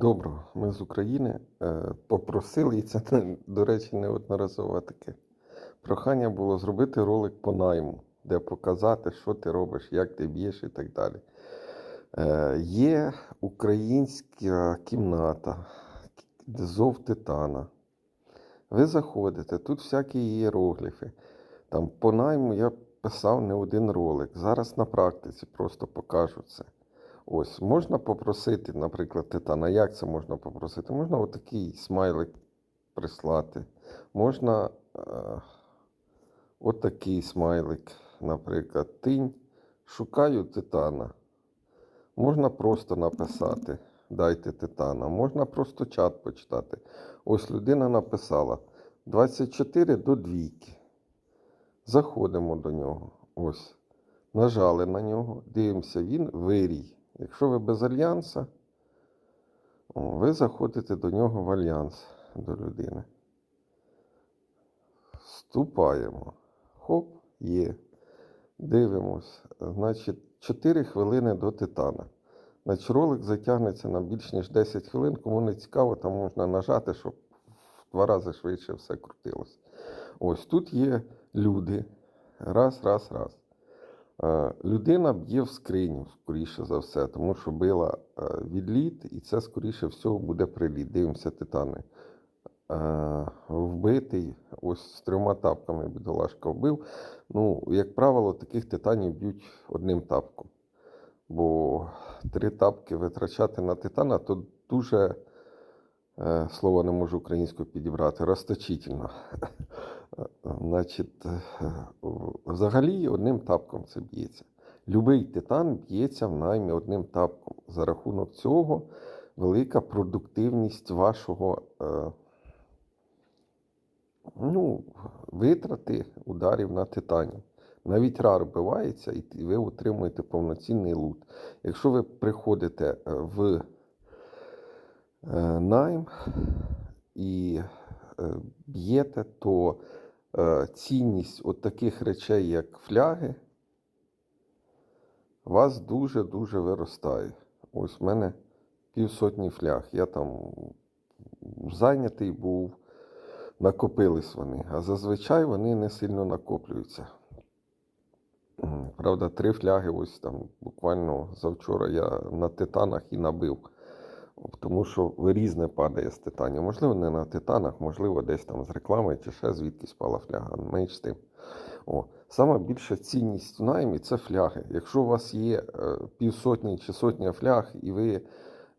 Доброго, ми з України. Е, Попросили, і це, до речі, неодноразове таке. Прохання було зробити ролик по найму, де показати, що ти робиш, як ти б'єш і так далі. Е, Є українська кімната, зов Титана. Ви заходите, тут всякі ієрогліфи. Там по найму я писав не один ролик. Зараз на практиці просто покажу це. Ось, можна попросити, наприклад, Титана. Як це можна попросити? Можна отакий смайлик прислати. Можна е, отакий смайлик, наприклад, тинь. Шукаю Титана. Можна просто написати Дайте Титана. Можна просто чат почитати. Ось людина написала 24 до двійки. Заходимо до нього. Ось. Нажали на нього, дивимося, він вирій. Якщо ви без альянса, ви заходите до нього в альянс до людини. Вступаємо. Хоп, є. Дивимось. Значить, 4 хвилини до титана. Значить, ролик затягнеться на більш ніж 10 хвилин. Кому не цікаво, там можна нажати, щоб в два рази швидше все крутилось. Ось тут є люди. Раз, раз, раз. Е, Людина б'є в скриню, скоріше за все, тому що била е, відліт, і це, скоріше всього, буде приліт. Дивимося, титани. Е, Вбитий, ось з трьома тапками бідолашка вбив. Ну, як правило, таких титанів б'ють одним тапком. Бо три тапки витрачати на титана, то дуже, слово не можу українською підібрати, розточительно. Значить, е, взагалі одним тапком це б'ється. Любий титан б'ється в наймі одним тапком. За рахунок цього велика продуктивність вашого е, ну, витрати ударів на титані. Навіть рар вбивається, і ви отримуєте повноцінний лут. Якщо ви приходите е, в найм і б'єте, то цінність от таких речей, як фляги, вас дуже-дуже виростає. Ось в мене півсотні фляг. Я там зайнятий був, накопились вони, а зазвичай вони не сильно накоплюються. Правда, три фляги, ось там буквально завчора я на титанах і набив. Тому що різне падає з титанів. Можливо, не на титанах, можливо, десь там з реклами чи ще звідкись пала фляга. Менш тим. О, сама більша цінність в наймі це фляги. Якщо у вас є е, півсотні чи сотня фляг, і ви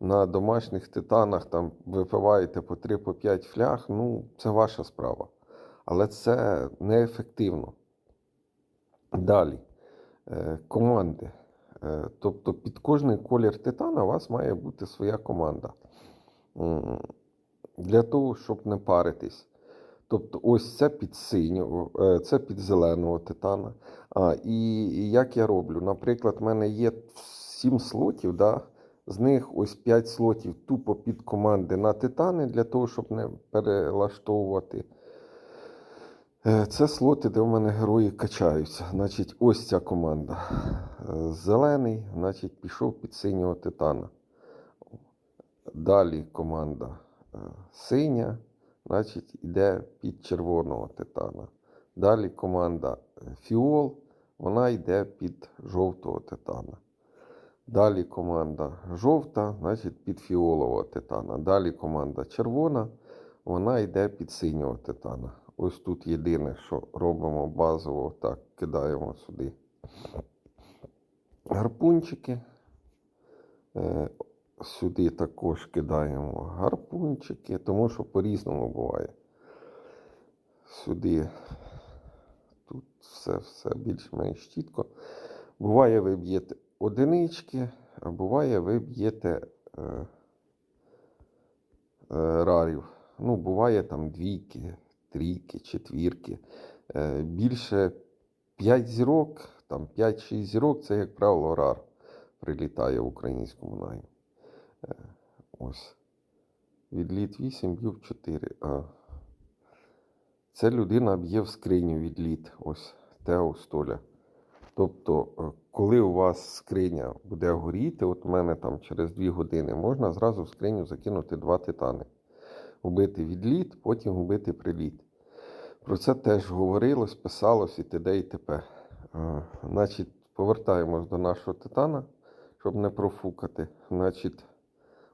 на домашніх титанах там випиваєте по 3-5 фляг, ну це ваша справа. Але це неефективно. Далі. Е, команди. Е, Тобто під кожний колір титана у вас має бути своя команда. Для того, щоб не паритись. Тобто, ось це під синього, е, це під зеленого титана. А, і, як я роблю? Наприклад, в мене є 7 слотів, да? з них ось 5 слотів тупо під команди на титани, для того, щоб не перелаштовувати. Е, Це слоти, де в мене герої качаються. Значить, ось ця команда. Е, Зелений, значить, пішов під синього титана. Далі команда е, синя, значить, йде під червоного титана. Далі команда фіол, вона йде під жовтого титана. Далі команда жовта, значить під фіолового титана. Далі команда червона, вона йде під синього титана. Ось тут єдине, що робимо базово, так, кидаємо сюди гарпунчики. Е, Сюди також кидаємо гарпунчики, тому що по-різному буває. Сюди тут все, все більш-менш чітко. Буває, ви б'єте одинички, а буває, ви б'єте е, е, рарів. Ну, буває там двійки, трійки, четвірки. Е, більше 5 зірок, там 5-6 зірок, це, як правило, рар прилітає в українському наймі. Е, ось. Відліт 8 б'ю 4. А. Це людина б'є в скриню відліт. Ось Тео Столя. Тобто е, коли у вас скриня буде горіти, от у мене там через 2 години, можна зразу в скриню закинути два титани. Убити відліт, потім убити приліт. Про це теж говорилось, писалось і т.д. і т.п. Значить, повертаємось до нашого титана, щоб не профукати. Значить,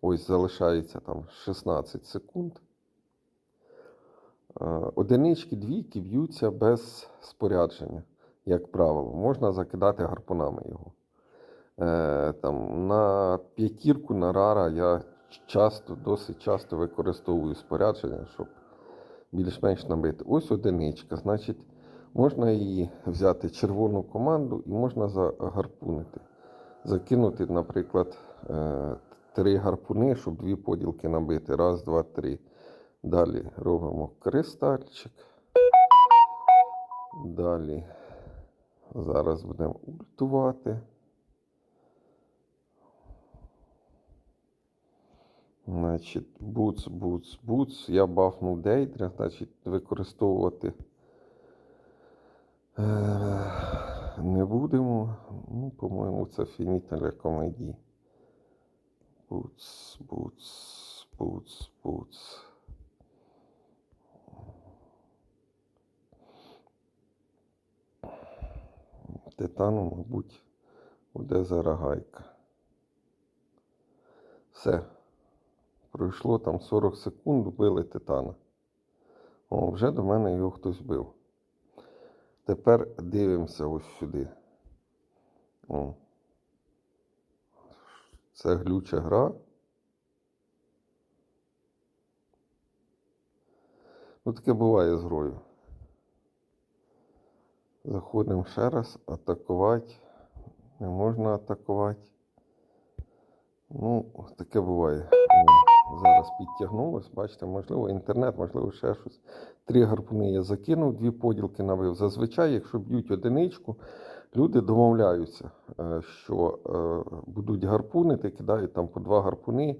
ось залишається там 16 секунд. Одинички, двійки б'ються без спорядження, як правило. Можна закидати гарпунами його. Е, там, на п'ятірку, на рара я часто, досить часто використовую спорядження, щоб більш-менш набити. Ось одиничка. Значить, можна її взяти червону команду і можна загарпунити. Закинути, наприклад, е, три гарпуни, щоб дві поділки набити. Раз, два, три. Далі робимо кристальчик. Далі зараз будемо ультувати. Значить, буц, буц, буц. Я бафнув дейдря, значить, використовувати е, не будемо. Ну, по-моєму, це фінітеля комедії. Буц, буц, буц, буц. Титану, мабуть, буде зарагайка. Все. Пройшло там 40 секунд, вбили титана. О, вже до мене його хтось бив. Тепер дивимося ось сюди. О. Це глюча гра. Ну, таке буває з грою. Заходимо ще раз, атакувати. Не можна атакувати. Ну, таке буває. Зараз підтягнулось, бачите, можливо, інтернет, можливо, ще щось. Три гарпуни я закинув, дві поділки набив. Зазвичай, якщо б'ють одиничку, люди домовляються, е, що е, будуть гарпунити, кидають там по два гарпуни,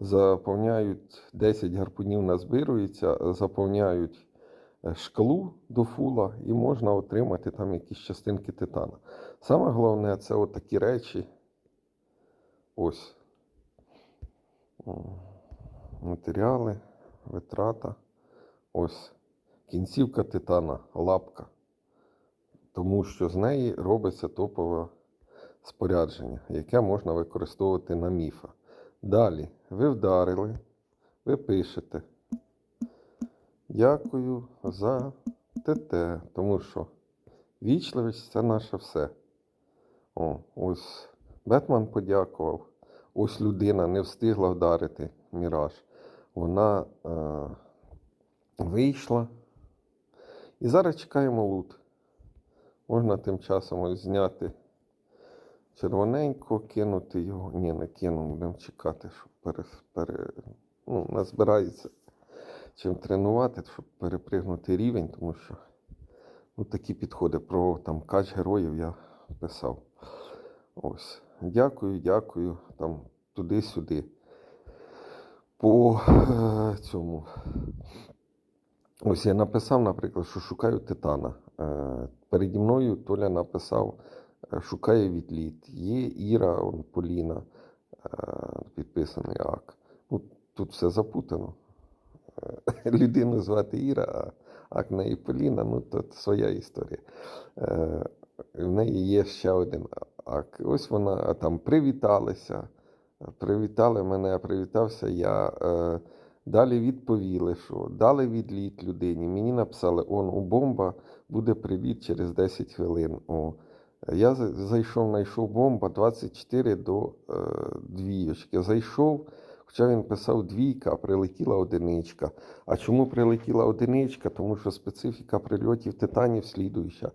заповняють 10 гарпунів назбирується, заповняють е, шкалу до фула і можна отримати там якісь частинки титана. Саме головне це от такі речі. Ось. Матеріали, витрата. Ось. Кінцівка титана, лапка. Тому що з неї робиться топове спорядження, яке можна використовувати на міфа. Далі ви вдарили, ви пишете. Дякую за ТТ, тому що вічливість це наше все. О, ось Бетман подякував. Ось людина не встигла вдарити міраж. Вона е, вийшла. І зараз чекаємо лут. Можна тим часом ось зняти червоненько, кинути його. Ні, не кину, будемо чекати, щоб пере, пере, ну, назбирається чим тренувати, щоб перепригнути рівень, тому що ну, такі підходи про там кач героїв я писав. Ось. Дякую, дякую. Там туди-сюди. По е, цьому. Ось я написав, наприклад, що шукаю титана. Е, переді мною Толя написав, е, шукає відліт. Є Іра, он, Поліна, підписаний ак. Ну, тут все запутано. Людину звати Іра, а в неї Поліна, ну то своя історія. В неї є ще один ак. Ось вона там привіталися. Привітали мене, привітався я. Е, далі відповіли, що дали відліт людині. Мені написали, он у бомба буде приліт через 10 хвилин. О. Я зайшов, знайшов бомба 24 до е, двійочки. Зайшов, хоча він писав двійка, а прилетіла одиничка. А чому прилетіла одиничка? Тому що специфіка прильотів титанів слідуюча.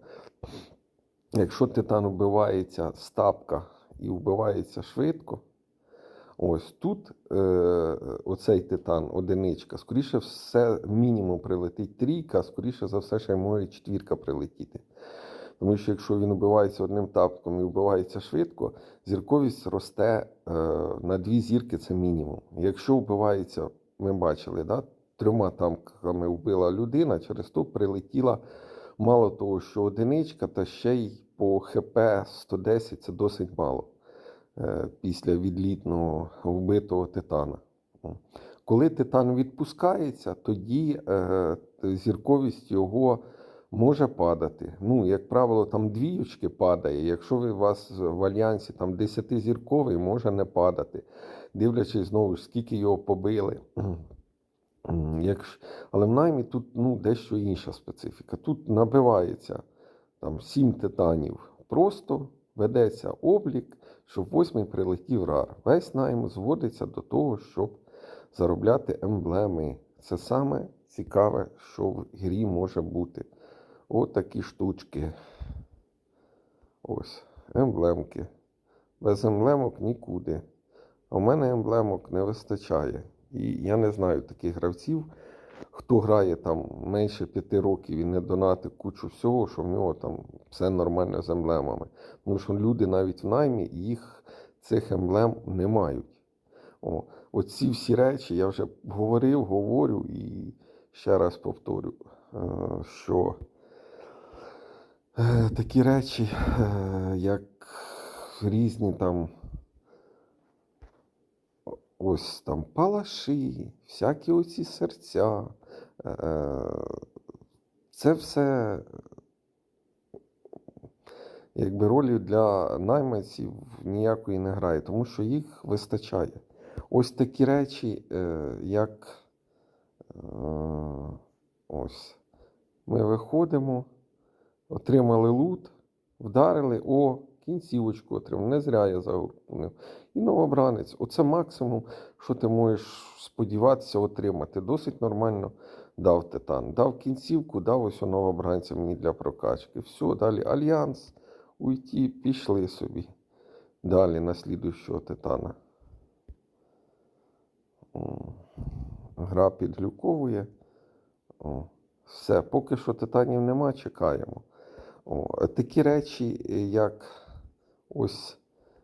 Якщо титан вбивається з тапка і вбивається швидко, ось тут е, оцей титан, одиничка, скоріше все, мінімум прилетить трійка, скоріше за все, ще може четвірка прилетіти. Тому що якщо він вбивається одним тапком і вбивається швидко, зірковість росте е, на дві зірки це мінімум. Якщо вбивається, ми бачили, да, трьома тамками вбила людина, через то прилетіла мало того, що одиничка, та ще й по ХП 110 це досить мало після відлітного вбитого титана. Коли титан відпускається, тоді е, зірковість його може падати. Ну, як правило, там двіючки падає. Якщо ви у вас в альянсі там 10-зірковий, може не падати. Дивлячись знову ж, скільки його побили. Якщо... Але в наймі тут ну, дещо інша специфіка. Тут набивається там, 7 титанів. Просто ведеться облік, щоб восьмий прилетів рар. Весь найм зводиться до того, щоб заробляти емблеми. Це саме цікаве, що в грі може бути. От такі штучки. Ось, емблемки. Без емблемок нікуди. А в мене емблемок не вистачає. І я не знаю таких гравців, хто грає там менше п'яти років і не донатить кучу всього, що в нього там все нормально з емблемами. Тому що люди навіть в наймі їх цих емблем не мають. О, оці всі речі я вже говорив, говорю і ще раз повторю, е, що е, такі речі, е, як різні там ось там палаші, всякі оці серця. е, Це все якби ролі для найманців ніякої не грає, тому що їх вистачає. Ось такі речі, е, як е, ось. Ми виходимо, отримали лут, вдарили, о, кінцівочку отримав. Не зря я загорнув. І новобранець. Оце максимум, що ти можеш сподіватися отримати. Досить нормально дав титан. Дав кінцівку, дав ось у новобранця мені для прокачки. Все, далі альянс, уйти, пішли собі. Далі на слідуючого титана. Гра підглюковує. О, все, поки що титанів нема, чекаємо. О, такі речі, як ось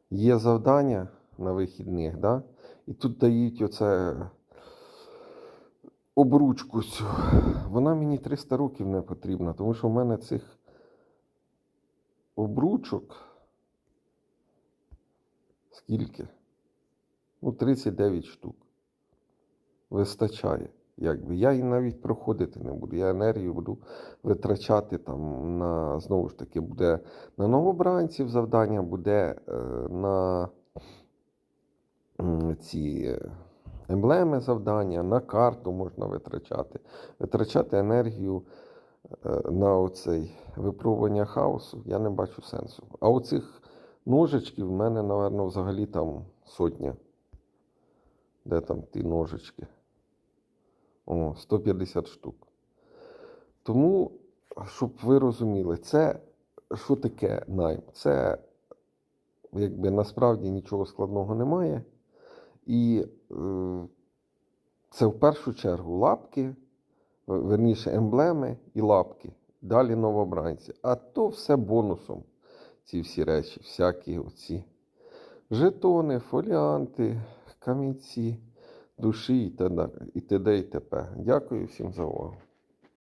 є завдання на вихідних, да? і тут дають оце обручку цю. Вона мені 300 років не потрібна, тому що в мене цих обручок скільки? Ну, 39 штук. Вистачає. Якби. Я її навіть проходити не буду. Я енергію буду витрачати там на знову ж таки буде на новобранців завдання, буде е, на ці емблеми завдання, на карту можна витрачати. Витрачати енергію е, на оцей випробування хаосу я не бачу сенсу. А оцих ножичків в мене, напевно, взагалі там сотня. Де там ті ножички? О, 150 штук. Тому, щоб ви розуміли, це що таке найм? Це якби насправді нічого складного немає. І е, це в першу чергу лапки, верніше, емблеми і лапки. Далі новобранці. А то все бонусом. Ці всі речі, всякі оці жетони, фоліанти, камінці, душі і т.д. і т.д. і т.п. Дякую всім за увагу.